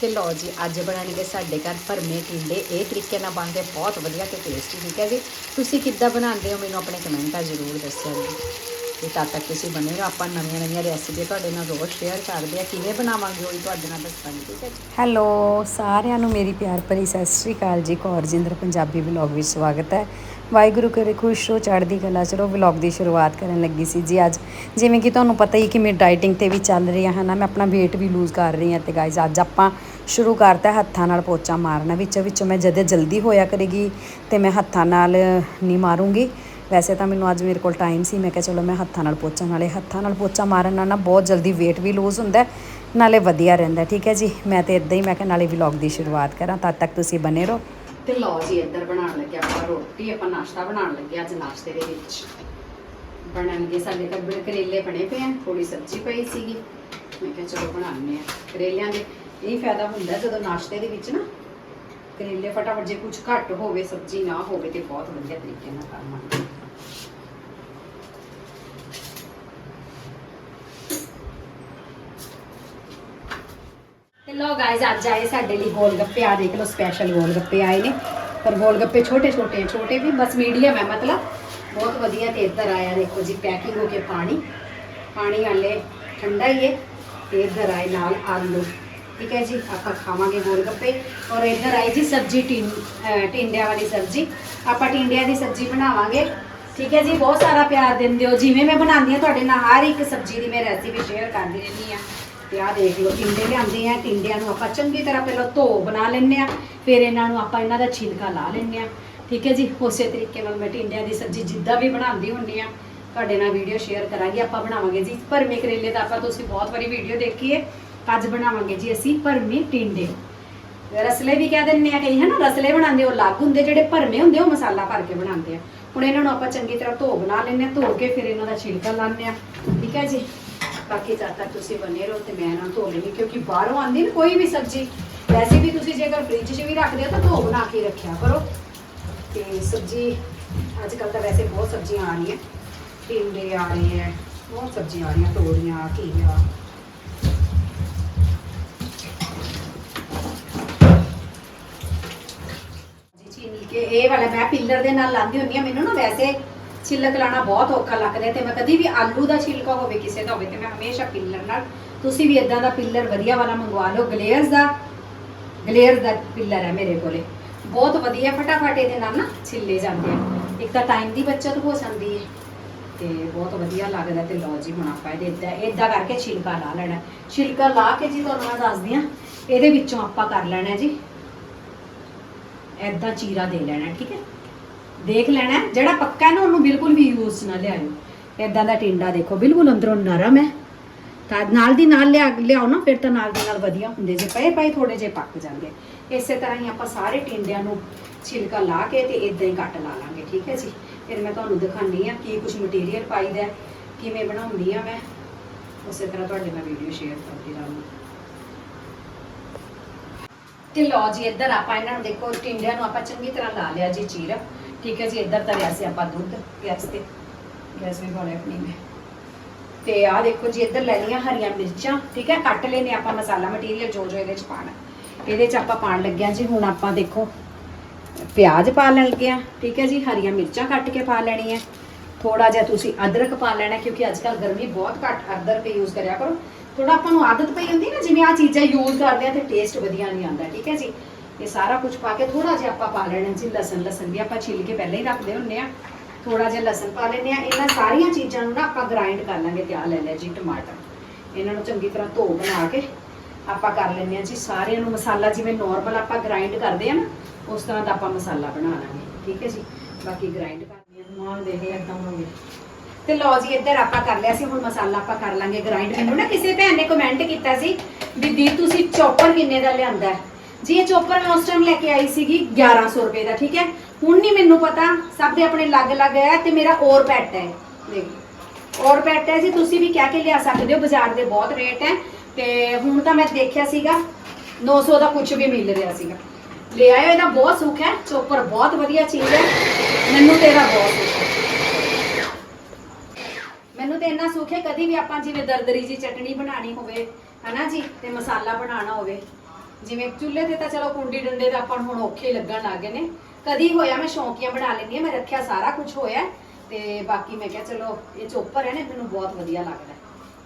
ਤੇ ਲਓ ਜੀ, ਅੱਜ ਬਣਾਉਣਗੇ ਸਾਡੇ ਘਰ ਭਰਮੇ ਟਿੰਡੇ। ਇਹ ਤਰੀਕੇ ਨਾਲ ਬਣਦੇ, ਬਹੁਤ ਵਧੀਆ ਤੇ ਟੇਸਟੀ ਠੀਕ ਹੈ ਜੀ? ਤੁਸੀਂ ਕਿੱਦਾਂ ਬਣਾਉਂਦੇ ਹੋ ਮੈਨੂੰ ਆਪਣੇ ਕਮੈਂਟਾਂ ਜ਼ਰੂਰ ਦੱਸਿਓ ਜੀ। ਤੇ ਤਦ ਤੱਕ ਤੁਸੀਂ ਬਣੇ ਰਹੋ, ਆਪਾਂ ਨਵੀਆਂ ਨਵੀਆਂ ਰੈਸਿਪੀ ਤੁਹਾਡੇ ਨਾਲ ਰੋਜ਼ ਸ਼ੇਅਰ ਕਰਦੇ ਆ ਕਿਵੇਂ ਬਣਾਵਾਂਗੇ ਉਹ ਵੀ ਤੁਹਾਡੇ ਨਾਲ ਦੱਸਾਂਗੇ, ਠੀਕ ਹੈ ਜੀ? ਹੈਲੋ ਸਾਰਿਆਂ ਨੂੰ ਮੇਰੀ ਪਿਆਰ ਭਰੀ ਸਤਿ ਸ੍ਰੀ ਅਕਾਲ ਜੀ। ਕੌਰਜਿੰਦਰ ਪੰਜਾਬੀ ਵਲੌਗ ਵਿੱਚ ਸਵਾਗਤ ਹੈ। ਵਾਹਿਗੁਰੂ ਕਰੇ, ਖੁਸ਼ ਹੋ ਚੜ੍ਹਦੀ ਕਲਾ ਚਲੋ ਰਹੋ। ਵਲੌਗ ਦੀ ਸ਼ੁਰੂਆਤ ਕਰਨ ਲੱਗੀ ਸੀ ਜੀ ਅੱਜ। ਜਿਵੇਂ ਕਿ ਤੁਹਾਨੂੰ ਪਤਾ ਹੀ ਕਿ ਮੈਂ ਡਾਈਟਿੰਗ ਤੇ ਵੀ ਚੱਲ ਰਹੀ ਹੈ ਨਾ, ਮੈਂ ਆਪਣਾ weight ਵੀ ਲੂਜ਼ ਕਰ ਰਹੀ ਹਾਂ ਤੇ ਗਾਇਜ਼ ਅੱਜ ਆਪਾਂ ਸ਼ੁਰੂ ਕਰਤਾ ਹੱਥਾਂ ਨਾਲ ਪੋਚਾ ਮਾਰਨਾ। ਵਿੱਚ ਵਿੱਚੋਂ ਮੈਂ ਜਦ ਜਲਦੀ ਹੋਇਆ ਕਰੇਗੀ ਤੇ ਮੈਂ ਹੱਥਾਂ ਨਾਲ ਨਹੀਂ ਮਾਰੂੰਗੀ। ਵੈਸੇ ਤਾਂ ਮੈਨੂੰ ਅੱਜ ਮੇਰੇ ਕੋਲ ਟਾਈਮ ਸੀ, ਮੈਂ ਕਿਹਾ ਚਲੋ ਮੈਂ ਹੱਥਾਂ ਨਾਲ ਪੋਚਾ ਨਾਲੇ ਹੱਥਾਂ ਨਾਲ ਪੋਚਾ ਮਾਰਨ ਨਾਲ ਨਾ ਬਹੁਤ ਜਲਦੀ weight ਵੀ ਲੂਜ਼ ਹੁੰਦਾ ਨਾਲੇ ਵਧੀਆ ਰਹਿੰਦਾ ਠੀਕ ਹੈ ਜੀ, ਮੈਂ ਤੇ ਇਦਾਂ ਹੀ ਮੈਂ ਕਿਹਾ ਨਾਲੇ ਵਲੌਗ ਦੀ ਸ਼ੁਰੂਆਤ ਕਰਾਂ, ਤਦ ਤੱਕ ਤੁਸੀਂ ਬਨੇ ਰਹੋ। ਤੇ ਲਓ ਜੀ, ਇੱਧਰ ਬਣਾਉਣ ਲੱਗੇ ਆਪਾਂ ਰੋਟੀ, ਆਪਾਂ ਨਾਸ਼ਤਾ ਬਣਾਉਣ ਲੱਗੇ ਅੱਜ ਨਾਸ਼ਤੇ ਦੇ ਵਿੱਚ। ਬਣਨਗੇ ਸਾਡੇ ਤਾਂ ਕਰੇਲੇ ਬਣੇ ਪਏ ਆ ਥੋੜੀ ਸਬਜ਼ੀ ਪਈ ਸੀਗੀ। ਮੈਂ ਕਿਹਾ ਚਲੋ ਬਣਾਉਂਦੇ ਆ ਕਰੇਲਿਆਂ ਦੇ। ਇਹ ਫਾਇਦਾ ਹੁੰਦਾ ਜਦੋਂ ਨਾਸ਼ਤੇ ਦੇ ਵਿੱਚ ਨਾ, ਕਰੇਲੇ ਫਟਾਫਟ ਜੇ ਕੁਝ ਘੱਟ ਹੋਵੇ, ਸਬਜ਼ੀ ਨਾ ਹੋਵੇ ਤੇ ਬਹੁਤ ਵਧੀਆ ਤਰੀਕੇ ਨਾਲ ਕੰਮ ਆਉਂਦਾ। ਲੋ ਗਾਇਜ਼ ਅੱਜ ਆਏ ਸਾਡੇ ਲਈ ਗੋਲ ਗੱਪੇ ਆ ਦੇਖ ਲਓ ਸਪੈਸ਼ਲ ਗੋਲ ਗੱਪੇ ਆਏ ਨੇ। ਪਰ ਗੋਲ ਗੱਪੇ ਛੋਟੇ ਛੋਟੇ ਛੋਟੇ ਵੀ, ਬਸ ਮੀਡੀਅਮ ਹੈ ਮਤਲਬ। ਬਹੁਤ ਵਧੀਆ ਤੇ ਇੱਧਰ ਆਇਆ, ਦੇਖੋ ਜੀ ਪੈਕਿੰਗ ਹੋ ਕੇ ਪਾਣੀ। ਪਾਣੀ ਵਾਲੇ ਠੰਡਾ ਹੀ ਹੈ ਤੇ ਇੱਧਰ ਆਏ ਨਾਲ ਆਲੂ। ਠੀਕ ਹੈ ਜੀ, ਆਪਾਂ ਖਾਵਾਂਗੇ ਗੋਲ ਗੱਪੇ ਔਰ ਇੱਧਰ ਆਈ ਜੀ ਸਬਜੀ, ਟਿੰ, ਅਹ ਟਿੰਡਿਆਂ ਵਾਲੀ ਸਬਜੀ। ਆਪਾਂ ਟਿੰਡਿਆਂ ਦੀ ਸਬਜੀ ਬਣਾਵਾਂਗੇ। ਠੀਕ ਹੈ ਜੀ, ਬਹੁਤ ਸਾਰਾ ਪਿਆਰ ਦਿੰਦੇ ਹੋ। ਜਿਵੇਂ ਮੈਂ ਬਣਾਉਂਦੀ ਹਾਂ, ਤੁਹਾਡੇ ਨਾਲ ਹਰ ਇੱਕ ਸਬਜੀ ਦੀ ਮੈਂ ਰੈਸਿਪੀ ਸ਼ੇਅਰ ਕਰਦੀ ਰਹਿੰਦੀ ਆ ਤੇ ਆਹ ਦੇਖ ਲਓ, ਟਿੰਡੇ ਲਿਆਂਦੇ ਆ, ਟਿੰਡਿਆਂ ਨੂੰ ਆਪਾਂ ਚੰਗੀ ਤਰ੍ਹਾਂ ਪਹਿਲਾਂ ਧੋ ਬਣਾ ਲੈਂਦੇ ਆ, ਫਿਰ ਇਹਨਾਂ ਨੂੰ ਆਪਾਂ ਇਹਨਾਂ ਦਾ ਛਿਲਕਾ ਲਾ ਲੈਂਦੇ ਆ। ਠੀਕ ਹੈ ਜੀ? ਉਸੇ ਤਰੀਕੇ ਨਾਲ ਮੈਂ ਟਿੰਡਿਆਂ ਦੀ ਸਬਜ਼ੀ ਜਿੱਦਾਂ ਵੀ ਬਣਾਉਂਦੀ ਹੁੰਦੀ ਆ, ਤੁਹਾਡੇ ਨਾਲ ਵੀਡੀਓ ਸ਼ੇਅਰ ਕਰਾਂਗੇ, ਆਪਾਂ ਬਣਾਵਾਂਗੇ ਜੀ ਭਰਮੇ ਕਰੇਲੇ ਦਾ ਆਪਾਂ ਤੁਸੀਂ ਬਹੁਤ ਵਾਰੀ ਵੀਡੀਓ ਦੇਖੀ ਹੈ ਅੱਜ ਬਣਾਵਾਂਗੇ ਜੀ ਅਸੀਂ ਭਰਮੇ ਟਿੰਡੇ। ਰਸਲੇ ਵੀ ਕਹਿ ਦਿੰਦੇ ਆ ਕਈ ਹੈ ਨਾ ਰਸਲੇ ਬਣਾਉਂਦੇ ਉਹ ਅਲੱਗ ਹੁੰਦੇ, ਜਿਹੜੇ ਭਰਮੇ ਹੁੰਦੇ ਉਹ ਮਸਾਲਾ ਭਰ ਕੇ ਬਣਾਉਂਦੇ ਆ। ਹੁਣ ਇਹਨਾਂ ਨੂੰ ਆਪਾਂ ਚੰਗੀ ਤਰ੍ਹਾਂ ਧੋ ਬਣਾ ਲੈਂਦੇ ਆ, ਧੋ ਕੇ ਫਿਰ ਇਹਨਾਂ ਦਾ ਛਿਲਕਾ ਲਾਉਂਦੇ ਆ। ਠੀਕ ਹੈ ਜੀ? ਬਾਕੀ ਜਦ ਤੱਕ ਤੁਸੀਂ ਬਨੇ ਰਹੋ ਤੇ ਮੈਂ ਇਹਨਾਂ ਨੂੰ ਧੋ ਲੈਣੀ ਕਿਉਂਕਿ ਬਾਹਰੋਂ ਆਉਂਦੀ ਨਾ ਕੋਈ ਵੀ ਸਬਜ਼ੀ, ਵੈਸੇ ਵੀ ਤੁਸੀਂ ਜੇਕਰ ਫ੍ਰਿਜ 'ਚ ਵੀ ਰੱਖਦੇ ਹੋ ਤਾਂ ਧੋ ਬਣਾ ਕੇ ਰੱਖਿਆ ਕਰੋ। ਤੇ ਸਬਜ਼ੀ ਅੱਜ ਕੱਲ ਤਾਂ ਵੈਸੇ ਬਹੁਤ ਸਬਜ਼ੀਆਂ ਆ ਰਹੀਆਂ। ਟਿੰਡੇ ਆ ਰਹੇ ਹੈ ਬਹੁਤ ਸਬਜ਼ੀਆਂ ਆ ਰਹੀਆਂ, ਤੋਰੀਆਂ, ਘੀਆ। ਇਹ ਵਾਲਾ ਮੈਂ ਪਿੱਲਰ ਦੇ ਨਾਲ ਲਾਉਂਦੀ ਹੁੰਦੀ ਆ, ਮੈਨੂੰ ਨਾ ਵੈਸੇ ਛਿੱਲਕ ਲਾਣਾ ਬਹੁਤ ਔਖਾ ਲੱਗਦਾ ਹੈ ਤੇ ਮੈਂ ਕਦੀ ਵੀ ਆਲੂ ਦਾ ਛਿਲਕਾ ਹੋਵੇ ਕਿਸੇ ਦਾ ਹੋਵੇ ਤੇ ਮੈਂ ਹਮੇਸ਼ਾ ਪਿੱਲਰ ਨਾਲ, ਤੁਸੀਂ ਵੀ ਇਦਾਂ ਦਾ ਪਿੱਲਰ ਵਧੀਆ ਵਾਲਾ ਮੰਗਵਾ ਲਓ ਗਲੇਅਰਸ ਦਾ ਗਲੇਅਰ ਦਾ ਪਿੱਲਰ ਹੈ ਮੇਰੇ ਕੋਲੇ। ਬਹੁਤ ਵਧੀਆ ਫਟਾਫਟ ਇਹਦੇ ਨਾਲ ਨਾ ਛਿੱਲੇ ਜਾਂਦੇ ਆ। ਇੱਕ ਤਾਂ ਟਾਈਮ ਦੀ ਬਚਤ ਹੋ ਜਾਂਦੀ ਹੈ ਤੇ ਬਹੁਤ ਵਧੀਆ ਲੱਗਦਾ ਤੇ ਲਓ ਜੀ ਹੁਣ ਆਪਾਂ ਇਹਦੇ ਇਦਾਂ ਇਦਾਂ ਕਰਕੇ ਛਿਲਕਾ ਲਾ ਲੈਣਾ। ਛਿਲਕਾ ਲਾ ਕੇ ਜੀ ਤੁਹਾਨੂੰ ਮੈਂ ਦੱਸਦੀ ਆ ਇਹਦੇ ਵਿੱਚੋਂ ਆਪਾਂ ਕਰ ਲੈਣਾ ਜੀ ਐਦਾਂ ਚੀਰਾ ਦੇ ਲੈਣਾ, ਠੀਕ ਹੈ? ਦੇਖ ਲੈਣਾ ਹੈ, ਜਿਹੜਾ ਪੱਕਾ ਹੈ ਨਾ ਉਹਨੂੰ ਬਿਲਕੁਲ ਵੀ ਯੂਜ਼ ਨਾ ਲਿਆਇਓ। ਐਦਾਂ ਦਾ ਟਿੰਡਾ ਦੇਖੋ ਬਿਲਕੁਲ ਅੰਦਰੋਂ ਨਰਮ ਹੈ। ਤਾਂ ਨਾਲ ਦੀ ਨਾਲ ਲਿਆ ਲਿਆਓ ਨਾ ਫਿਰ ਤਾਂ ਨਾਲ ਦੀ ਨਾਲ ਵਧੀਆ ਹੁੰਦੇ ਜੇ ਪਏ ਪਏ ਥੋੜੇ ਜੇ ਪੱਕ ਜਾਂਦੇ। ਇਸੇ ਤਰ੍ਹਾਂ ਹੀ ਆਪਾਂ ਸਾਰੇ ਟਿੰਡਿਆਂ ਨੂੰ ਛਿਲਕਾ ਲਾ ਕੇ ਤੇ ਇਦਾਂ ਹੀ ਕੱਟ ਲਾ ਲਾਂਗੇ ਠੀਕ ਹੈ ਜੀ? ਫਿਰ ਮੈਂ ਤੁਹਾਨੂੰ ਦਿਖਾਉਂਦੀ ਆ ਕੀ ਕੁਝ ਮਟੀਰੀਅਲ ਪਾਈਦਾ ਹੈ, ਕਿਵੇਂ ਬਣਾਉਂਦੀ ਆ ਮੈਂ। ਉਸੇ ਤਰ੍ਹਾਂ ਤੁਹਾਡੇ ਨਾਲ ਵੀਡੀਓ ਸ਼ੇਅਰ ਕਰਦੀ ਰਹਾਂਗੀ। ਤੇ ਲਓ ਜੀ ਇੱਧਰ ਆਪਾਂ ਇਹਨਾਂ ਨੂੰ ਦੇਖੋ ਟਿੰਡਿਆਂ ਨੂੰ ਆਪਾਂ ਚੰਗੀ ਤਰ੍ਹਾਂ ਲਾ ਲਿਆ ਜੀ ਚੀਰ। ਠੀਕ ਹੈ ਜੀ, ਇੱਧਰ ਤਾਂ ਲਿਆ ਸੀ ਆਪਾਂ ਦੁੱਧ, ਗੈਸ ਤੇ। ਗੈਸ ਵੀ ਬਾਲੇ ਆਪਣੀ ਮੈਂ। ਤੇ ਆਹ ਦੇਖੋ ਜੀ, ਇੱਧਰ ਲੈ ਲਈਆਂ ਹਰੀਆਂ ਮਿਰਚਾਂ, ਠੀਕ ਹੈ, ਕੱਟ ਲੈਨੇ ਆਪਾਂ ਮਸਾਲਾ ਮਟੀਰੀਅਲ ਜੋ ਜੋ ਇਹਦੇ ਚ ਪਾਣਾ ਇਹਦੇ ਚ ਆਪਾਂ ਪਾਣ ਲੱਗਿਆ ਜੀ, ਹੁਣ ਆਪਾਂ ਦੇਖੋ, ਪਿਆਜ਼ ਪਾ ਲੈਣ ਲੱਗੇ ਆ ਠੀਕ ਹੈ ਜੀ, ਹਰੀਆਂ ਮਿਰਚਾਂ ਕੱਟ ਕੇ ਪਾ ਲੈਣੀ ਹੈ ਥੋੜਾ ਜਿਹਾ ਤੁਸੀਂ ਅਦਰਕ ਪਾ ਲੈਣਾ, ਕਿਉਂਕਿ ਅੱਜ ਕੱਲ ਗਰਮੀ ਬਹੁਤ ਘੱਟ, ਅਦਰਕ ਯੂਜ਼ ਕਰਿਆ ਕਰੋ। ਥੋੜਾ ਆਪਾਂ ਨੂੰ ਆਦਤ ਪਈ ਹੁੰਦੀ ਨਾ, ਜਿਵੇਂ ਆ ਚੀਜ਼ਾਂ ਯੂਜ਼ ਕਰਦੇ ਆ ਤੇ ਟੇਸਟ ਵਧੀਆ ਨਹੀਂ ਆਉਂਦਾ, ਠੀਕ ਹੈ ਜੀ। ਇਹ ਸਾਰਾ ਕੁਝ ਪਾ ਕੇ ਥੋੜਾ ਜਿਹਾ ਆਪਾਂ ਪਾ ਲੈਣਾ ਜੀ ਲਸਣ ਲਸਣ ਵੀ ਆਪਾਂ ਛਿੱਲ ਕੇ ਪਹਿਲਾਂ ਹੀ ਰੱਖਦੇ ਹੁੰਨੇ ਆ ਥੋੜਾ ਜਿਹਾ ਲਸਣ ਪਾ ਲੈਨੇ ਆ ਇਹਨਾਂ ਸਾਰੀਆਂ ਚੀਜ਼ਾਂ ਨੂੰ ਨਾ ਆਪਾਂ ਗ੍ਰਾਈਂਡ ਕਰ ਲਾਂਗੇ ਤੇ ਆ ਲੈ ਲਿਆ ਜੀ ਟਮਾਟਰ। ਇਹਨਾਂ ਨੂੰ ਚੰਗੀ ਤਰ੍ਹਾਂ ਧੋ ਬਣਾ ਕੇ ਆਪਾਂ ਕਰ ਲੈਨੇ ਆ ਜੀ। ਸਾਰਿਆਂ ਨੂੰ ਮਸਾਲਾ ਜਿਵੇਂ ਨਾਰਮਲ ਆਪਾਂ ਗ੍ਰਾਈਂਡ ਕਰਦੇ ਆ ਨਾ ਉਸ ਤਰ੍ਹਾਂ ਦਾ ਆਪਾਂ ਮਸਾਲਾ ਬਣਾ ਲਾਂਗੇ। ਠੀਕ ਹੈ ਜੀ? ਬਾਕੀ ਗ੍ਰਾਈਂਡ ਕਰਨੀ ਆ ਮਾਂ ਦੇਖ ਇਦਾਂ ਹੋਵੇ ਤੇ ਲਓ ਜੀ ਇੱਧਰ ਆਪਾਂ ਕਰ ਲਿਆ ਸੀ ਹੁਣ ਮਸਾਲਾ ਆਪਾਂ ਕਰ ਲਾਂਗੇ ਗ੍ਰਾਈਂਡ ਮੈਨੂੰ ਨਾ ਕਿਸੇ ਭੈਣ ਨੇ ਕਮੈਂਟ ਕੀਤਾ ਸੀ ਵੀ ਦੀ ਤੁਸੀਂ ਚੌਪਰ ਕਿੰਨੇ ਦਾ ਲਿਆਂਦਾ ਹੈ? ਜੀ, ਇਹ ਚੋਪਰ ਮੈਂ ਉਸ ਟਾਈਮ ਲੈ ਕੇ ਆਈ ਸੀਗੀ 1100 ਰੁਪਏ ਦਾ, ਠੀਕ ਹੈ? ਹੁਣ ਨਹੀਂ ਮੈਨੂੰ ਪਤਾ, ਸਭ ਦੇ ਆਪਣੇ ਅਲੱਗ-ਅਲੱਗ ਹੈ ਤੇ ਮੇਰਾ ਔਰ ਪੈਟ ਹੈ। ਦੇਖੋ, ਔਰ ਪੈਟ ਹੈ ਜੀ, ਤੁਸੀਂ ਵੀ ਕਹਿ ਕੇ ਲਿਆ ਸਕਦੇ ਹੋ, ਬਾਜ਼ਾਰ ਦੇ ਬਹੁਤ ਰੇਟ ਹੈ। ਤੇ ਹੁਣ ਤਾਂ ਮੈਂ ਦੇਖਿਆ ਸੀਗਾ 900 ਦਾ ਕੁਝ ਵੀ ਮਿਲ ਰਿਹਾ ਸੀਗਾ। ਲੈ ਆਇਓ, ਇਹਦਾ ਬਹੁਤ ਸੁੱਖ ਹੈ, ਚੋਪਰ ਬਹੁਤ ਵਧੀਆ ਚੀਜ਼ ਹੈ, ਮੈਨੂੰ ਤੇਰਾ ਬਹੁਤ ਸੁੱਖ ਹੈ। ਮੈਨੂੰ ਤੇ ਇੰਨਾ ਸੁੱਖ ਹੈ, ਕਦੀ ਵੀ ਆਪਾਂ ਜਿਵੇਂ ਦਰਦਰੀ ਜੀ ਚਟਣੀ ਬਣਾਣੀ ਹੋਵੇ, ਹਨਾ ਜੀ, ਤੇ ਮਸਾਲਾ ਬਣਾਉਣਾ ਹੋਵੇ ਜਿਵੇਂ ਚੁੱਲ੍ਹੇ ਤੇ ਤਾਂ ਚਲੋ ਕੁੰਡੀ ਡੰਡੇ ਦਾ ਆਪਾਂ ਨੂੰ ਹੁਣ ਔਖੇ ਲੱਗਣ ਲੱਗ ਨੇ। ਕਦੀ ਹੋਇਆ ਮੈਂ ਸ਼ੌਂਕੀਆਂ ਬਣਾ ਲੈਂਦੀ ਆ ਮੈਂ ਰੱਖਿਆ ਸਾਰਾ ਕੁਝ ਹੋਇਆ ਤੇ ਬਾਕੀ ਮੈਂ ਕਿਹਾ ਚਲੋ ਇਹ ਚੋਪਰ ਹੈ ਨਾ, ਮੈਨੂੰ ਬਹੁਤ ਵਧੀਆ ਲੱਗਦਾ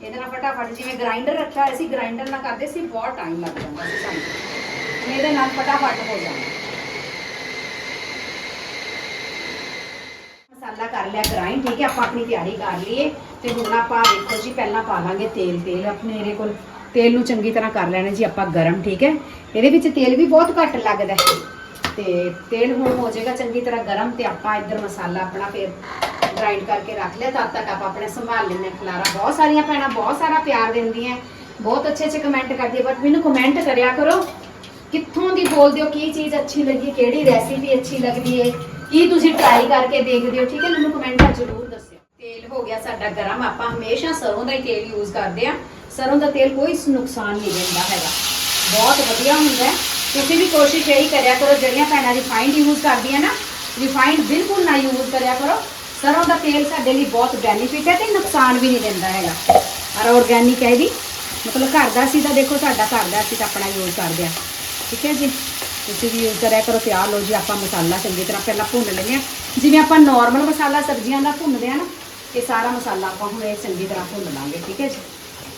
ਇਹਦੇ ਨਾਲ ਫਟਾਫਟ ਜਿਵੇਂ ਗ੍ਰਾਈਂਡਰ ਰੱਖਿਆ ਹੋਇਆ ਸੀ ਗ੍ਰਾਈਂਡਰ ਨਾਲ ਕਰਦੇ ਸੀ, ਬਹੁਤ ਟਾਈਮ ਲੱਗ ਜਾਂਦਾ ਸੀ ਸਾਨੂੰ। ਇਹਦੇ ਨਾਲ ਫਟਾਫਟ ਹੋ ਜਾਂਦਾ ਮਸਾਲਾ ਕਰ ਲਿਆ ਗ੍ਰਾਈਂਡ ਠੀਕ ਹੈ, ਆਪਾਂ ਆਪਣੀ ਤਿਆਰੀ ਕਰ ਲਈਏ। ਤੇ ਹੁਣ ਆਪਾਂ ਦੇਖੋ ਜੀ, ਪਹਿਲਾਂ ਪਾ ਲਾਂਗੇ ਤੇਲ। ਤੇਲ ਆਪਣੇ ਇਹਦੇ ਕੋਲ ਤੇਲ ਨੂੰ ਚੰਗੀ ਤਰ੍ਹਾਂ ਕਰ ਲੈਣਾ ਜੀ, ਆਪਾਂ ਗਰਮ, ਠੀਕ ਹੈ? ਇਹਦੇ ਵਿੱਚ ਤੇਲ ਵੀ ਬਹੁਤ ਘੱਟ ਲੱਗਦਾ ਹੈ। ਤੇ ਤੇਲ ਹੁਣ ਹੋ ਜਾਏਗਾ ਚੰਗੀ ਤਰ੍ਹਾਂ ਗਰਮ ਤੇ ਆਪਾਂ ਇੱਧਰ ਮਸਾਲਾ ਆਪਣਾ ਫਿਰ ਗ੍ਰਾਈਂਡ ਕਰਕੇ ਰੱਖ ਲਿਆ। ਤਦ ਤੱਕ ਆਪਾਂ ਆਪਣੇ ਸੰਭਾਲ ਲੈਣੇ ਖਲਾਰਾ ਬਹੁਤ ਸਾਰੀਆਂ ਭੈਣਾਂ ਬਹੁਤ ਸਾਰਾ ਪਿਆਰ ਦਿੰਦੀਆਂ ਬਹੁਤ ਅੱਛੇ ਅੱਛੇ ਕਮੈਂਟ ਕਰਦੀ ਬਟ ਮੈਨੂੰ ਕਮੈਂਟ ਕਰਿਆ ਕਰੋ, ਕਿੱਥੋਂ ਦੀ ਬੋਲਦੇ ਹੋ, ਕੀ ਚੀਜ਼ ਅੱਛੀ ਲੱਗੀ, ਕਿਹੜੀ ਰੈਸਿਪੀ ਅੱਛੀ ਲੱਗਦੀ ਹੈ, ਕੀ ਤੁਸੀਂ ਟਰਾਈ ਕਰਕੇ ਦੇਖਦੇ ਹੋ, ਠੀਕ ਹੈ? ਮੈਨੂੰ ਕਮੈਂਟਾਂ ਜ਼ਰੂਰ ਦੱਸਿਓ। ਤੇਲ ਹੋ ਗਿਆ ਸਾਡਾ ਗਰਮ, ਆਪਾਂ ਹਮੇਸ਼ਾ ਸਰੋਂ ਦਾ ਹੀ ਤੇਲ ਯੂਜ਼ ਕਰਦੇ ਆ ਸਰੋਂ ਦਾ ਤੇਲ ਕੋਈ ਨੁਕਸਾਨ ਨਹੀਂ ਦਿੰਦਾ ਹੈਗਾ। ਬਹੁਤ ਵਧੀਆ ਹੁੰਦਾ ਤੁਸੀਂ ਵੀ ਕੋਸ਼ਿਸ਼ ਇਹੀ ਕਰਿਆ ਕਰੋ, ਜਿਹੜੀਆਂ ਭੈਣਾਂ ਰਿਫਾਈਨਡ ਯੂਜ਼ ਕਰਦੀਆਂ ਨਾ ਰਿਫਾਈਨਡ ਬਿਲਕੁਲ ਨਾ ਯੂਜ਼ ਕਰਿਆ ਕਰੋ। ਸਰੋਂ ਦਾ ਤੇਲ ਸਾਡੇ ਲਈ ਬਹੁਤ ਬੈਨੀਫਿਟ ਹੈ ਤੇ ਨੁਕਸਾਨ ਵੀ ਨਹੀਂ ਦਿੰਦਾ ਹੈਗਾ। ਔਰ ਆਰਗੈਨਿਕ ਹੈ ਇਹਦੀ ਮਤਲਬ ਘਰ ਦਾ ਸੀ ਤਾਂ ਦੇਖੋ, ਸਾਡਾ ਘਰ ਦਾ ਅਸੀਂ ਤਾਂ ਆਪਣਾ ਯੂਜ਼ ਕਰਦੇ ਆ ਠੀਕ ਹੈ ਜੀ? ਤੁਸੀਂ ਵੀ ਯੂਜ਼ ਕਰਿਆ ਕਰੋ ਤੇ ਆਹ ਲਓ ਜੀ, ਆਪਾਂ ਮਸਾਲਾ ਚੰਗੀ ਤਰ੍ਹਾਂ ਪਹਿਲਾਂ ਭੁੰਨ ਲੈਂਦੇ ਆ ਜਿਵੇਂ ਆਪਾਂ ਨਾਰਮਲ ਮਸਾਲਾ ਸਬਜ਼ੀਆਂ ਦਾ ਭੁੰਨਦੇ ਆ ਨਾ, ਇਹ ਸਾਰਾ ਮਸਾਲਾ ਆਪਾਂ ਹੁਣ ਇਹ ਚੰਗੀ ਤਰ੍ਹਾਂ ਭੁੰਨ ਲਾਂਗੇ। ਠੀਕ ਹੈ ਜੀ?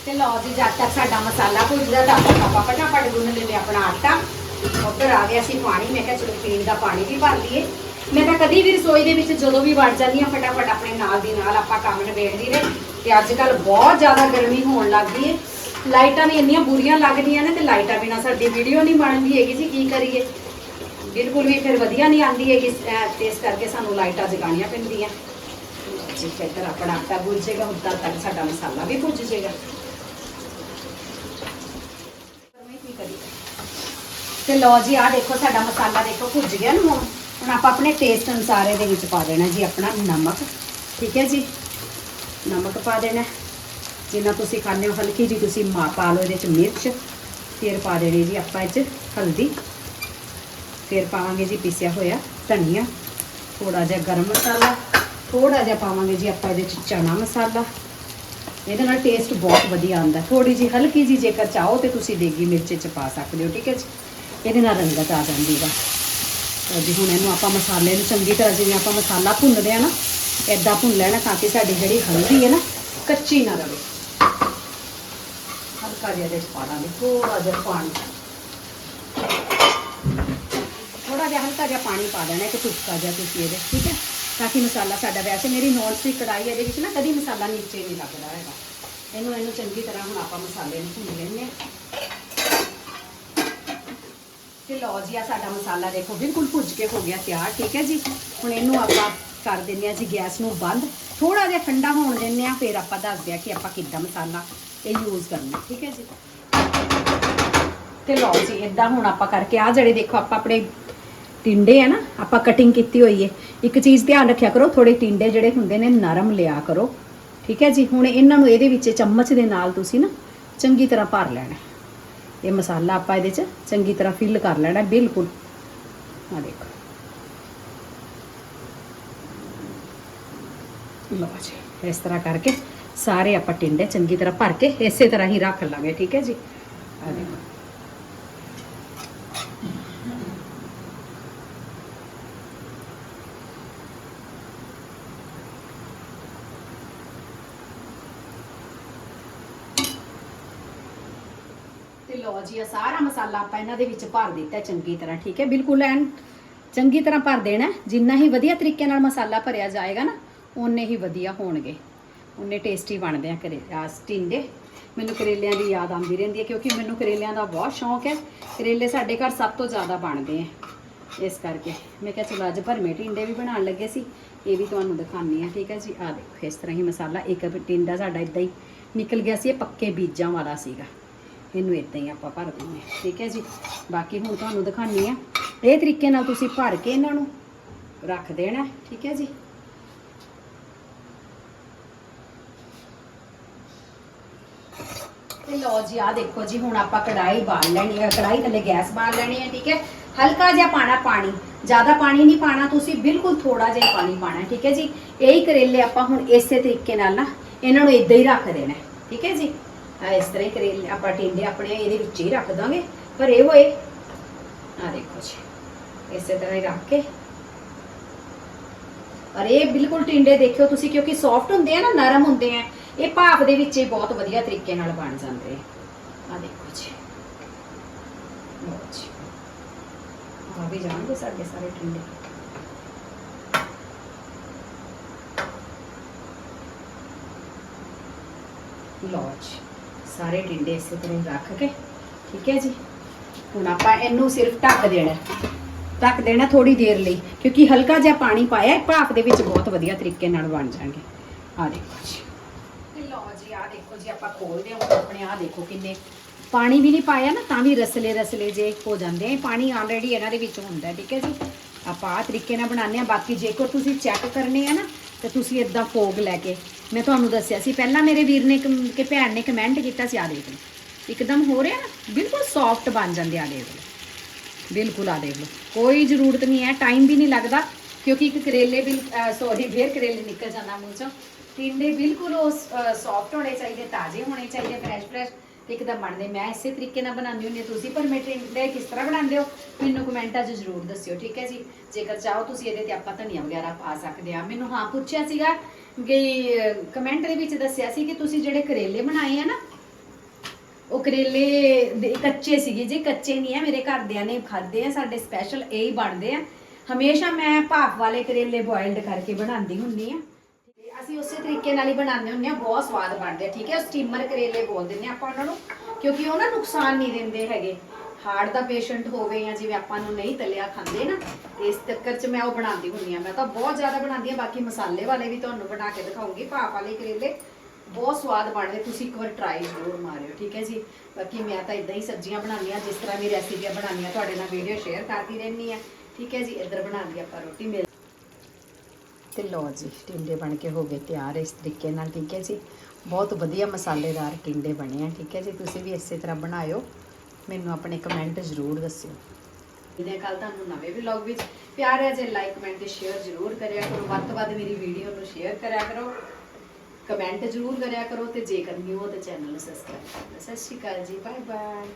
ਤੇ ਲਓ ਜੀ, ਜਦ ਤੱਕ ਸਾਡਾ ਮਸਾਲਾ ਭੁੱਜਦਾ ਤਾਂ ਆਪਾਂ ਫਟਾਫਟ ਗੁੰਨ ਲੈਂਦੇ ਆਪਣਾ ਆਟਾ। ਉੱਧਰ ਆ ਗਿਆ ਸੀ ਪਾਣੀ, ਮੈਂ ਕਿਹਾ ਚਲੋ ਪੀਣ ਦਾ ਪਾਣੀ ਵੀ ਭਰ ਲਈਏ। ਮੈਂ ਤਾਂ ਕਦੀ ਵੀ ਰਸੋਈ ਦੇ ਵਿੱਚ ਜਦੋਂ ਵੀ ਵੜ ਜਾਂਦੀ ਹਾਂ, ਫਟਾਫਟ ਆਪਣੇ ਨਾਲ ਦੀ ਨਾਲ ਆਪਾਂ ਕੰਮ ਨਿਬੇੜਦੀ ਨੇ ਤੇ ਅੱਜ ਕੱਲ ਬਹੁਤ ਜ਼ਿਆਦਾ ਗਰਮੀ ਹੋਣ ਲੱਗ ਗਈ ਹੈ। ਲਾਈਟਾਂ ਵੀ ਇੰਨੀਆਂ ਬੁਰੀਆਂ ਲੱਗਦੀਆਂ ਨੇ ਤੇ ਲਾਈਟਾਂ ਬਿਨਾਂ ਸਾਡੀ ਵੀਡੀਓ ਨਹੀਂ ਬਣਦੀ ਹੈਗੀ ਜੀ, ਕੀ ਕਰੀਏ? ਬਿਲਕੁਲ ਵੀ ਫਿਰ ਵਧੀਆ ਨਹੀਂ ਆਉਂਦੀ ਹੈਗੀ। ਅਹ ਇਸ ਕਰਕੇ ਸਾਨੂੰ ਲਾਈਟਾਂ ਜਗਾਉਣੀਆਂ ਪੈਂਦੀਆਂ। ਜੀ ਇੱਧਰ ਆਪਣਾ ਆਟਾ ਭੁੱਜ ਜਾਏਗਾ ਉਦੋਂ ਤੱਕ ਸਾਡਾ ਮਸਾਲਾ ਵੀ ਭੁੱਜ ਜਾਏਗਾ ਕੀ ਕਰੀਏ ਤੇ ਲਓ ਜੀ, ਆਹ ਦੇਖੋ ਸਾਡਾ ਮਸਾਲਾ ਦੇਖੋ ਭੁੱਜ ਗਿਆ ਨਾ ਹੁਣ। ਹੁਣ ਆਪਾਂ ਆਪਣੇ ਟੇਸਟ ਅਨੁਸਾਰ ਇਹਦੇ ਵਿੱਚ ਪਾ ਦੇਣਾ ਜੀ, ਆਪਣਾ ਨਮਕ। ਠੀਕ ਹੈ ਜੀ? ਨਮਕ ਪਾ ਦੇਣਾ। ਜਿੰਨਾ ਤੁਸੀਂ ਖਾਂਦੇ ਹੋ, ਹਲਕੀ ਜੀ ਤੁਸੀਂ ਮਾ ਪਾ ਲਓ ਇਹਦੇ ਚ ਮਿਰਚ। ਫਿਰ ਪਾ ਦੇਣੀ ਜੀ ਆਪਾਂ ਇਹ ਚ ਹਲਦੀ। ਫਿਰ ਪਾਵਾਂਗੇ ਜੀ ਪੀਸਿਆ ਹੋਇਆ ਧਨੀਆ। ਥੋੜਾ ਜਿਹਾ ਗਰਮ ਮਸਾਲਾ। ਥੋੜਾ ਜਿਹਾ ਪਾਵਾਂਗੇ ਜੀ ਆਪਾਂ ਇਹਦੇ ਚ ਚਨਾ ਮਸਾਲਾ। ਇਹਦੇ ਨਾਲ ਟੇਸਟ ਬਹੁਤ ਵਧੀਆ ਆਉਂਦਾ। ਥੋੜੀ ਜੀ ਹਲਕੀ ਜੀ ਜੇਕਰ ਚਾਹੋ ਤੇ ਤੁਸੀਂ ਦੇਗੀ ਮਿਰਚ ਚ ਪਾ ਸਕਦੇ ਹੋ, ਠੀਕ ਹੈ ਜੀ? ਇਹਦੇ ਨਾਲ ਰੰਗਤ ਆ ਜਾਂਦੀ ਵਾ। ਜੀ ਹੁਣ ਇਹਨੂੰ ਆਪਾਂ ਮਸਾਲੇ ਨੂੰ ਚੰਗੀ ਤਰ੍ਹਾਂ ਜਿਵੇਂ ਆਪਾਂ ਮਸਾਲਾ ਭੁੰਨਦੇ ਆ ਨਾ ਐਦਾਂ ਭੁੰਨ ਲੈਣਾ ਤਾਂ ਕਿ ਸਾਡੀ ਜਿਹੜੀ ਹਲਦੀ ਹੈ ਨਾ, ਕੱਚੀ ਨਾ ਰਹੇ ਹਲਕਾ ਜਿਹਾ ਇਹਦੇ 'ਚ ਪਾ ਦਾਂਗੇ ਥੋੜਾ ਜਿਹਾ ਪਾਣੀ। ਥੋੜਾ ਜਿਹਾ ਹਲਕਾ ਜਿਹਾ ਪਾਣੀ ਪਾ ਦੇਣਾ, ਇੱਕ ਚੁਟਕਾ ਜਿਹਾ ਤੁਸੀਂ ਇਹਦੇ, ਠੀਕ ਹੈ? ਤਾਂ ਕਿ ਮਸਾਲਾ ਸਾਡਾ ਵੈਸੇ ਮੇਰੀ ਨੌਨ ਸਟਿਕ ਕੜਾਈ ਇਹਦੇ ਵਿੱਚ ਨਾ ਕਦੀ ਮਸਾਲਾ ਨੀਚੇ ਨਹੀਂ ਲੱਗਦਾ ਹੈਗਾ। ਇਹਨੂੰ ਇਹਨੂੰ ਚੰਗੀ ਤਰ੍ਹਾਂ ਹੁਣ ਆਪਾਂ ਮਸਾਲੇ ਨੂੰ ਭੁੰਨ ਲੈਂਦੇ ਹਾਂ। ਤੇ ਲਓ ਜੀ ਆ ਸਾਡਾ ਮਸਾਲਾ ਦੇਖੋ, ਬਿਲਕੁਲ ਭੁੱਜ ਕੇ ਹੋ ਗਿਆ ਤਿਆਰ, ਠੀਕ ਹੈ ਜੀ? ਹੁਣ ਇਹਨੂੰ ਆਪਾਂ ਕਰ ਦਿੰਦੇ ਆ ਜੀ, ਗੈਸ ਨੂੰ ਬੰਦ। ਥੋੜਾ ਜਿਹਾ ਠੰਡਾ ਹੋਣ ਦਿੰਦੇ ਆ ਫਿਰ ਆਪਾਂ ਦੱਸਦੇ ਆ ਕਿ ਆਪਾਂ ਕਿੱਦਾਂ ਮਸਾਲਾ ਇਹ ਯੂਜ਼ ਕਰਨਾ, ਠੀਕ ਹੈ ਜੀ? ਤੇ ਲਓ ਜੀ ਇਦਾਂ ਹੁਣ ਆਪਾਂ ਕਰਕੇ ਆ ਜਿਹੜੇ ਦੇਖੋ, ਆਪਾਂ ਆਪਣੇ ਟਿੰਡੇ ਆ ਨਾ, ਆਪਾਂ ਕਟਿੰਗ ਕੀਤੀ ਹੋਈ ਹੈ। ਇੱਕ ਚੀਜ਼ ਧਿਆਨ ਰੱਖਿਆ ਕਰੋ ਥੋੜੇ ਟਿੰਡੇ ਜਿਹੜੇ ਹੁੰਦੇ ਨੇ, ਨਰਮ ਲਿਆ ਕਰੋ, ਠੀਕ ਹੈ ਜੀ? ਹੁਣ ਇਹਨਾਂ ਨੂੰ ਇਹਦੇ ਵਿੱਚ ਚਮਚ ਦੇ ਨਾਲ ਤੁਸੀਂ ਨਾ ਚੰਗੀ ਤਰ੍ਹਾਂ ਭਰ ਲੈਣਾ। ਇਹ ਮਸਾਲਾ ਆਪਾਂ ਇਹਦੇ 'ਚ ਚੰਗੀ ਤਰ੍ਹਾਂ ਫਿਲ ਕਰ ਲੈਣਾ ਬਿਲਕੁਲ ਆ ਦੇਖੋ ਲਓ ਜੀ ਇਸ ਤਰ੍ਹਾਂ ਕਰਕੇ ਸਾਰੇ ਆਪਾਂ ਟਿੰਡੇ ਚੰਗੀ ਤਰ੍ਹਾਂ ਭਰ ਕੇ ਇਸੇ ਤਰ੍ਹਾਂ ਹੀ ਰੱਖ ਲਾਂਗੇ ਠੀਕ ਹੈ ਜੀ ਆ ਦੇਖੋ ਤੇ ਲਓ ਜੀ, ਇਹ ਸਾਰਾ ਮਸਾਲਾ ਆਪਾਂ ਇਹਨਾਂ ਦੇ ਵਿੱਚ ਭਰ ਦਿੱਤਾ ਚੰਗੀ ਤਰ੍ਹਾਂ, ਠੀਕ ਹੈ? ਬਿਲਕੁਲ ਐਨ ਚੰਗੀ ਤਰ੍ਹਾਂ ਭਰ ਦੇਣਾ ਜਿੰਨਾ ਹੀ ਵਧੀਆ ਤਰੀਕੇ ਨਾਲ ਮਸਾਲਾ ਭਰਿਆ ਜਾਏਗਾ ਨਾ, ਓਨੇ ਹੀ ਵਧੀਆ ਹੋਣਗੇ। ਓਨੇ ਟੇਸਟੀ ਬਣਦੇ ਆ ਕਰੇ, ਆ ਟਿੰਡੇ ਮੈਨੂੰ ਕਰੇਲਿਆਂ ਦੀ ਯਾਦ ਆਉਂਦੀ ਰਹਿੰਦੀ ਹੈ, ਕਿਉਂਕਿ ਮੈਨੂੰ ਕਰੇਲਿਆਂ ਦਾ ਬਹੁਤ ਸ਼ੌਂਕ ਹੈ। ਕਰੇਲੇ ਸਾਡੇ ਘਰ ਸਭ ਤੋਂ ਜ਼ਿਆਦਾ ਬਣਦੇ ਆ। ਇਸ ਕਰਕੇ ਮੈਂ ਕਿਹਾ ਚਲੋ ਅੱਜ ਭਰਮੇ ਟਿੰਡੇ ਵੀ ਬਣਾਉਣ ਲੱਗੇ ਸੀ। ਇਹ ਵੀ ਤੁਹਾਨੂੰ ਦਿਖਾਉਂਦੀ ਆ ਠੀਕ ਹੈ ਜੀ? ਆ ਦੇਖੋ, ਇਸ ਤਰ੍ਹਾਂ ਹੀ ਮਸਾਲਾ ਇੱਕ ਟਿੰਡਾ ਸਾਡਾ ਇਦਾਂ ਹੀ ਨਿਕਲ ਗਿਆ ਸੀ, ਇਹ ਪੱਕੇ ਬੀਜਾਂ ਵਾਲਾ ਸੀਗਾ। ਇਹਨੂੰ ਇਦਾਂ ਹੀ ਆਪਾਂ ਭਰ ਦਿੰਦੇ ਠੀਕ ਹੈ ਜੀ? ਬਾਕੀ ਹੁਣ ਤੁਹਾਨੂੰ ਦਿਖਾਉਂਦੀ ਆ ਇਹ ਤਰੀਕੇ ਨਾਲ ਤੁਸੀਂ ਭਰ ਕੇ ਇਹਨਾਂ ਨੂੰ ਰੱਖ ਦੇਣਾ। ਠੀਕ ਹੈ ਜੀ? ਤੇ ਲਓ ਜੀ ਆ ਦੇਖੋ ਜੀ, ਹੁਣ ਆਪਾਂ ਕੜਾਈ ਬਾਲ ਲੈਣੀ ਹੈ। ਕੜਾਈ ਥੱਲੇ ਗੈਸ ਬਾਲ ਲੈਣੀ ਹੈ, ਠੀਕ ਹੈ? ਹਲਕਾ ਜਿਹਾ ਪਾਣਾ ਪਾਣੀ। ਜ਼ਿਆਦਾ ਪਾਣੀ ਨਹੀਂ ਪਾਣਾ ਤੁਸੀਂ ਬਿਲਕੁਲ ਥੋੜਾ ਜਿਹਾ ਪਾਣੀ ਪਾਣਾ ਠੀਕ ਹੈ ਜੀ? ਇਹੀ ਕਰੇਲੇ ਆਪਾਂ ਹੁਣ ਇਸੇ ਤਰੀਕੇ ਨਾਲ ਨਾ, ਇਹਨਾਂ ਨੂੰ ਇਦਾਂ ਹੀ ਰੱਖ ਦੇਣਾ, ਠੀਕ ਹੈ ਜੀ? ਆ ਇਸ ਤਰ੍ਹਾਂ ਹੀ ਕਰੇਲੇ ਆਪਾਂ ਟਿੰਡੇ ਆਪਣੇ ਇਹਦੇ ਵਿੱਚ ਹੀ ਰੱਖ ਦਾਂਗੇ। ਭਰੇ ਹੋਏ ਆ ਦੇਖੋ ਜੀ, ਇਸੇ ਤਰ੍ਹਾਂ ਹੀ ਰੱਖ ਕੇ। ਔਰ ਇਹ ਬਿਲਕੁਲ ਟਿੰਡੇ ਦੇਖਿਓ ਤੁਸੀਂ, ਕਿਉਂਕਿ ਸੌਫਟ ਹੁੰਦੇ ਆ ਨਾ, ਨਰਮ ਹੁੰਦੇ ਆ, ਇਹ ਭਾਪ ਦੇ ਵਿੱਚ ਹੀ ਬਹੁਤ ਵਧੀਆ ਤਰੀਕੇ ਨਾਲ ਬਣ ਜਾਂਦੇ ਆ। ਦੇਖੋ ਜੀ। ਜੀ। ਆ ਵੀ ਜਾਣਗੇ ਸਾਡੇ ਸਾਰੇ ਟਿੰਡੇ। ਲਓ ਜੀ। ਸਾਰੇ ਡਿੰਡੇ ਇਸੇ ਤਰ੍ਹਾਂ ਰੱਖ ਕੇ ਠੀਕ ਹੈ ਜੀ? ਹੁਣ ਆਪਾਂ ਇਹਨੂੰ ਸਿਰਫ ਢੱਕ ਦੇਣਾ ਢੱਕ ਦੇਣਾ ਥੋੜੀ ਦੇਰ ਲਈ ਕਿਉਂਕਿ ਹਲਕਾ ਜਿਹਾ ਪਾਣੀ ਪਾਇਆ ਹੈ, ਭਾਫ ਦੇ ਵਿੱਚ ਬਹੁਤ ਵਧੀਆ ਤਰੀਕੇ ਨਾਲ ਬਣ ਜਾਣਗੇ। ਆ ਦੇਖੋ ਜੀ। ਲਓ ਜੀ ਆ ਦੇਖੋ ਜੀ ਆਪਾਂ ਖੋਲਦੇ ਹਾਂ ਆਪਣੇ ਆ ਦੇਖੋ ਕਿੰਨੇ ਪਾਣੀ ਵੀ ਨਹੀਂ ਪਾਇਆ ਨਾ ਤਾਂ ਵੀ ਰਸਲੇ ਰਸਲੇ ਜੇ ਹੋ ਜਾਂਦੇ ਆ। ਪਾਣੀ ਆਲਰੇਡੀ ਇਹਨਾਂ ਦੇ ਵਿੱਚ ਹੁੰਦਾ ਠੀਕ ਹੈ ਜੀ? ਆਪਾਂ ਆ ਤਰੀਕੇ ਨਾਲ ਬਣਾਉਂਦੇ ਆ ਬਾਕੀ ਜੇਕਰ ਤੁਸੀਂ ਚੈੱਕ ਕਰਨੇ ਆ ਨਾ ਤੇ ਤੁਸੀਂ ਇਦਾਂ ਫੋਗ ਲੈ ਕੇ ਮੈਂ ਤੁਹਾਨੂੰ ਦੱਸਿਆ ਸੀ, ਪਹਿਲਾਂ ਮੇਰੇ ਵੀਰ ਨੇ ਕਿ ਭੈਣ ਨੇ ਕਮੈਂਟ ਕੀਤਾ ਸੀ ਆ ਦੇਖ ਲਓ। ਇੱਕਦਮ ਹੋ ਰਿਹਾ ਨਾ ਬਿਲਕੁਲ ਸੌਫਟ ਬਣ ਜਾਂਦੇ ਆ ਦੇਖ ਲਓ। ਬਿਲਕੁਲ ਆ ਦੇਖ ਲਓ। ਕੋਈ ਜ਼ਰੂਰਤ ਨਹੀਂ ਹੈ ਟਾਈਮ ਵੀ ਨਹੀਂ ਲੱਗਦਾ, ਕਿਉਂਕਿ ਇੱਕ ਕਰੇਲੇ ਬਿਲ ਸੌਰੀ ਫੇਰ ਕਰੇਲੇ ਨਿਕਲ ਜਾਂਦਾ ਮੂੰਹ ਚੋਂ। ਟਿੰਡੇ ਬਿਲਕੁਲ ਉਹ ਸੌਫਟ ਹੋਣੇ ਚਾਹੀਦੇ, ਤਾਜ਼ੇ ਹੋਣੇ ਚਾਹੀਦੇ ਫਰੈਸ਼ ਫਰੈਸ਼ ਇੱਕਦਮ ਬਣਦੇ। ਮੈਂ ਇਸੇ ਤਰੀਕੇ ਨਾਲ ਬਣਾਉਂਦੀ ਹੁੰਦੀ ਹਾਂ। ਤੁਸੀਂ, ਪਰ ਮੇਰੇ ਟਿੰਡੇ ਕਿਸ ਤਰ੍ਹਾਂ ਬਣਾਉਂਦੇ ਹੋ, ਮੈਨੂੰ ਕਮੈਂਟਾਂ 'ਚ ਜ਼ਰੂਰ ਦੱਸਿਓ, ਠੀਕ ਹੈ ਜੀ? ਜੇਕਰ ਚਾਹੋ ਤੁਸੀਂ ਇਹਦੇ ਤੇ ਆਪਾਂ ਧਨੀਆ ਵਗੈਰਾ ਪਾ ਸਕਦੇ ਆ ਮੈਨੂੰ ਹਾਂ ਪੁੱਛਿਆ ਸੀਗਾ ਕਿ ਕਮੈਂਟ ਦੇ ਵਿੱਚ ਦੱਸਿਆ ਸੀ ਕਿ ਤੁਸੀਂ ਜਿਹੜੇ ਕਰੇਲੇ ਬਣਾਏ ਆ ਨਾ, ਉਹ ਕਰੇਲੇ ਦੇ- ਕੱਚੇ ਸੀਗੇ ਜੀ, ਕੱਚੇ ਨਹੀਂ ਆ, ਮੇਰੇ ਘਰਦਿਆਂ ਨੇ ਖਾਦੇ ਆ, ਸਾਡੇ ਸਪੈਸ਼ਲ ਇਹ ਹੀ ਬਣਦੇ ਆ। ਹਮੇਸ਼ਾ ਮੈਂ ਭਾਫ ਵਾਲੇ ਕਰੇਲੇ ਬੋਇਲਡ ਕਰਕੇ ਬਣਾਉਂਦੀ ਹੁੰਦੀ ਆ ਅਸੀਂ ਉਸੇ ਤਰੀਕੇ ਨਾਲ ਹੀ ਬਣਾਉਂਦੇ ਹੁੰਨੇ ਆ ਬਹੁਤ ਸਵਾਦ ਬਣਦੇ ਆ, ਠੀਕ ਹੈ? ਸਟੀਮਰ ਕਰੇਲੇ ਬੋਲ ਦਿੰਦੇ ਆ ਆਪਾਂ ਉਹਨਾਂ ਨੂੰ, ਕਿਉਂਕਿ ਉਹ ਨਾ ਨੁਕਸਾਨ ਨਹੀਂ ਦਿੰਦੇ ਹੈਗੇ। ਹਾਰਟ ਦਾ ਪੇਸ਼ੈਂਟ ਹੋਵੇ ਜਾਂ ਜਿਵੇਂ ਆਪਾਂ ਨੂੰ ਨਹੀਂ ਤਲਿਆ ਖਾਂਦੇ ਨਾ ਤੇ ਇਸ ਚੱਕਰ 'ਚ ਮੈਂ ਉਹ ਬਣਾਉਂਦੀ ਹੁੰਨੀ ਆ ਮੈਂ ਤਾਂ ਬਹੁਤ ਜ਼ਿਆਦਾ ਬਣਾਉਂਦੀ ਆ ਬਾਕੀ ਮਸਾਲੇ ਵਾਲੇ ਵੀ ਤੁਹਾਨੂੰ ਬਣਾ ਕੇ ਦਿਖਾਉਂਗੀ, ਭਾਫ ਵਾਲੇ ਕਰੇਲੇ। ਬਹੁਤ ਸਵਾਦ ਬਣਦੇ ਤੁਸੀਂ ਇੱਕ ਵਾਰ ਟਰਾਈ ਜ਼ਰੂਰ ਮਾਰਿਓ, ਠੀਕ ਹੈ ਜੀ? ਬਾਕੀ ਮੈਂ ਤਾਂ ਇਦਾਂ ਹੀ ਸਬਜ਼ੀਆਂ ਬਣਾਉਂਦੀ ਆ ਜਿਸ ਤਰ੍ਹਾਂ ਵੀ ਰੈਸਿਪੀਆਂ ਬਣਾਉਂਦੀ ਆ ਤੁਹਾਡੇ ਨਾਲ ਵੀਡੀਓ ਸ਼ੇਅਰ ਕਰਦੀ ਰਹਿੰਦੀ ਆ ਠੀਕ ਹੈ ਜੀ? ਇੱਧਰ ਬਣਾਉਂਦੀ ਆਪਾਂ ਰੋਟੀ ਮਿਲ ਤੇ ਲਓ ਜੀ, ਟਿੰਡੇ ਬਣ ਕੇ ਹੋ ਗਏ ਤਿਆਰ, ਇਸ ਤਰੀਕੇ ਨਾਲ, ਠੀਕ ਹੈ ਜੀ। ਬਹੁਤ ਵਧੀਆ ਮਸਾਲੇਦਾਰ ਟਿੰਡੇ ਬਣੇ ਆ, ਠੀਕ ਹੈ ਜੀ। ਤੁਸੀਂ ਵੀ ਇਸੇ ਤਰ੍ਹਾਂ ਬਣਾਇਓ। ਮੈਨੂੰ ਆਪਣੇ ਕਮੈਂਟ ਜ਼ਰੂਰ ਦੱਸਿਓ। ਜਿਹਦੇ ਕੱਲ ਤੁਹਾਨੂੰ ਨਵੇਂ ਵਲੌਗ ਵਿੱਚ। ਪਿਆਰ ਹੈ ਜੇ ਲਾਈਕ ਕਮੈਂਟ ਤੇ ਸ਼ੇਅਰ ਜ਼ਰੂਰ ਕਰਿਆ ਕਰੋ। ਵੱਧ ਤੋਂ ਵੱਧ ਮੇਰੀ ਵੀਡੀਓ ਨੂੰ ਸ਼ੇਅਰ ਕਰਿਆ ਕਰੋ। ਕਮੈਂਟ ਜ਼ਰੂਰ ਕਰਿਆ ਕਰੋ ਤੇ ਜੇਕਰ ਨਿਊ ਹੋ ਤਾਂ ਚੈਨਲ ਨੂੰ ਸਬਸਕ੍ਰਾਈਬ ਕਰ ਸਤਿ ਸ਼੍ਰੀ ਅਕਾਲ ਜੀ। Bye bye